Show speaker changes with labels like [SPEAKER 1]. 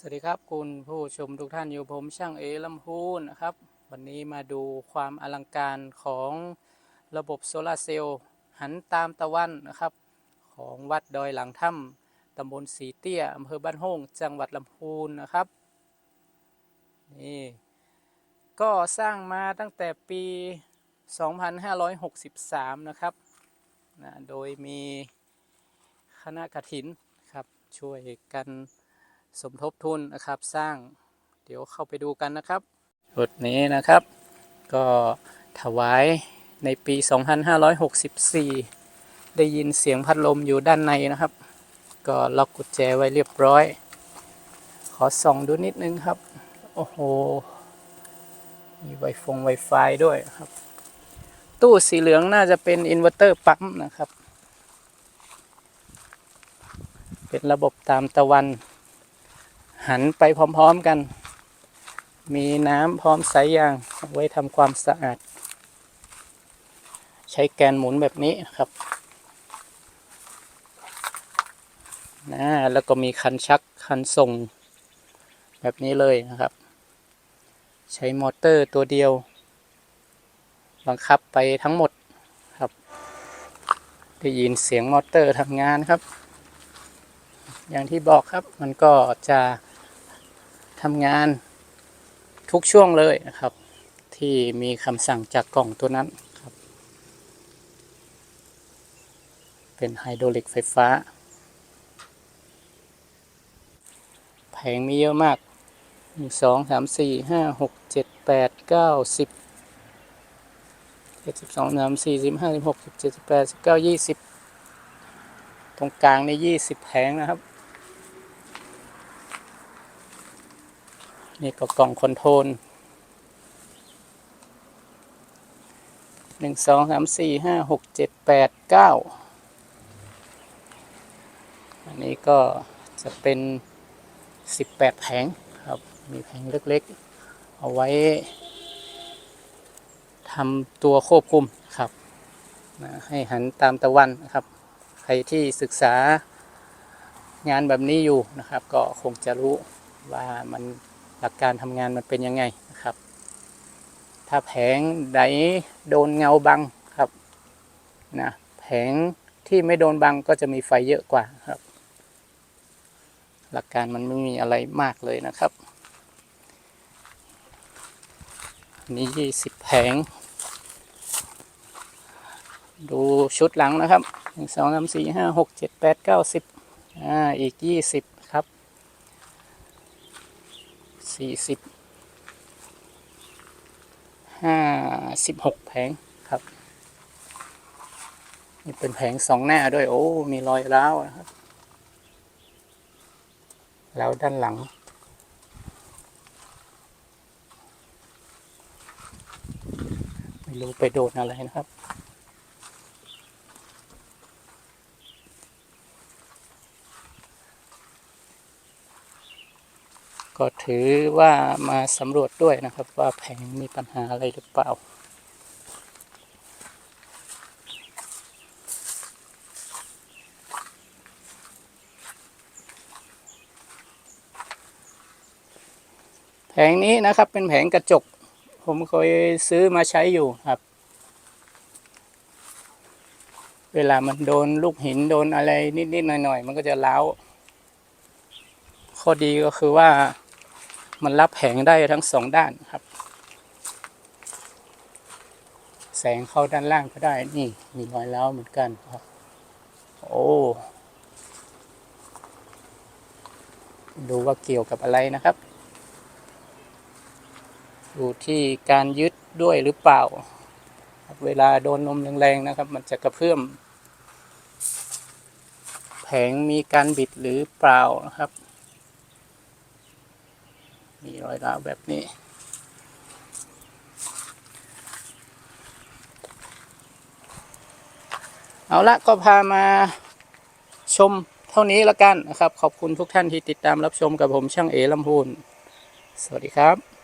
[SPEAKER 1] สวัสดีครับคุณผู้ชมทุกท่านอยู่ผมช่างเอลำพูนนะครับ วันนี้มาดูความอลังการของระบบโซลาร์เซลล์หันตามตะวันนะครับ ของวัดดอยหลังถ้ำตำบลสีเตี้ยอำเภอบ้านโฮงจังหวัดลำพูนนะครับนี่ก็สร้างมาตั้งแต่ปี 2563 นะครับนะโดยมีคณะกฐินครับช่วยกัน สมทบทุนนะครับสร้างเดี๋ยวเข้าไปดูกันนะครับรถนี้นะครับ ก็ถวายในปี 2564 ได้ยินเสียงพัดลมอยู่ด้านในนะครับ ก็ล็อกกุญแจไว้เรียบร้อย ขอส่องดูนิดนึงครับ โอ้โห มีไวฟงไวไฟด้วยครับ ตู้สีเหลืองน่าจะเป็นอินเวอร์เตอร์ปั๊มนะครับ เป็นระบบตามตะวัน หันไปพร้อมๆกัน มีน้ำพร้อมสายยางเอาไว้ทำความสะอาด ใช้แกนหมุนแบบนี้ครับนะแล้วก็มีคันชักคันส่ง แบบนี้เลยนะครับ ใช้มอเตอร์ตัวเดียว บังคับไปทั้งหมดครับ ได้ยินเสียงมอเตอร์ทำงานครับ อย่างที่บอกครับมันก็จะ ทำงานทุกช่วงเลยนะครับ ที่มีคำสั่งจากกล่องตัวนั้นครับ เป็นไฮดรอลิกไฟฟ้า แผงมีเยอะมากหนึ่งสองสามสี่ห้าหกเจ็ดแปดเก้าสิบเจ็ดสิบสองสามสี่สิบห้าสิบหกสิบเจ็ดสิบแปดสิบเก้ายี่สิบตรงกลางในยี่สิบแผงนะครับ นี่ก็กล่องคอนโทรลหนึ่งสองสามสี่ห้าหกเจ็ดแปดเก้าอันนี้ก็จะเป็นสิบแปดแผงครับ มีแผงเล็กๆ เอาไว้ทำตัวควบคุมครับนะให้หันตามตะวันนะครับ ใครที่ศึกษางานแบบนี้อยู่นะครับ ก็คงจะรู้ว่ามัน หลักการทำงานมันเป็นยังไงนะครับ ถ้าแผงใดโดนเงาบังครับนะแผงที่ไม่โดนบังก็จะมีไฟเยอะกว่าครับ หลักการมันไม่มีอะไรมากเลยนะครับนนี้ยี่สิบแผง ดูชุดหลังนะครับหนึ่งสองสามสี่ห้าหกเจ็ดแปดเก้าสิบอ่าอีกยี่สิบครับ สี่สิบห้าสิบหกแผงครับ นี่เป็นแผงสองหน้าด้วย โอ้ มีรอยร้าวนะครับแล้วด้านหลัง ไม่รู้ไปโดนอะไรนะครับ ก็ถือว่ามาสำรวจด้วยนะครับ ว่าแผงมีปัญหาอะไรหรือเปล่า แผงนี้นะครับเป็นแผงกระจก ผมเคยซื้อมาใช้อยู่ครับเวลามันโดนลูกหินโดนอะไรนิดๆหน่อยๆ มันก็จะร้า ข้อดีก็คือว่า มันรับแผงได้ทั้งสองด้านครับ แสงเข้าด้านล่างก็ได้ นี่มีรอยร้าเหมือนกันครับ โอ้ดูว่าเกี่ยวกับอะไรนะครับ ดูที่การยึดด้วยหรือเปล่า เวลาโดนลมแรงๆนะครับ มันจะกระเพื่อม แผงมีการบิดหรือเปล่านะครับ มีรอยร้าวแบบนี้ เอาละก็พามาชมเท่านี้ละกันนะครับ ขอบคุณทุกท่านที่ติดตามรับชมกับผมช่างเอลำพูน สวัสดีครับ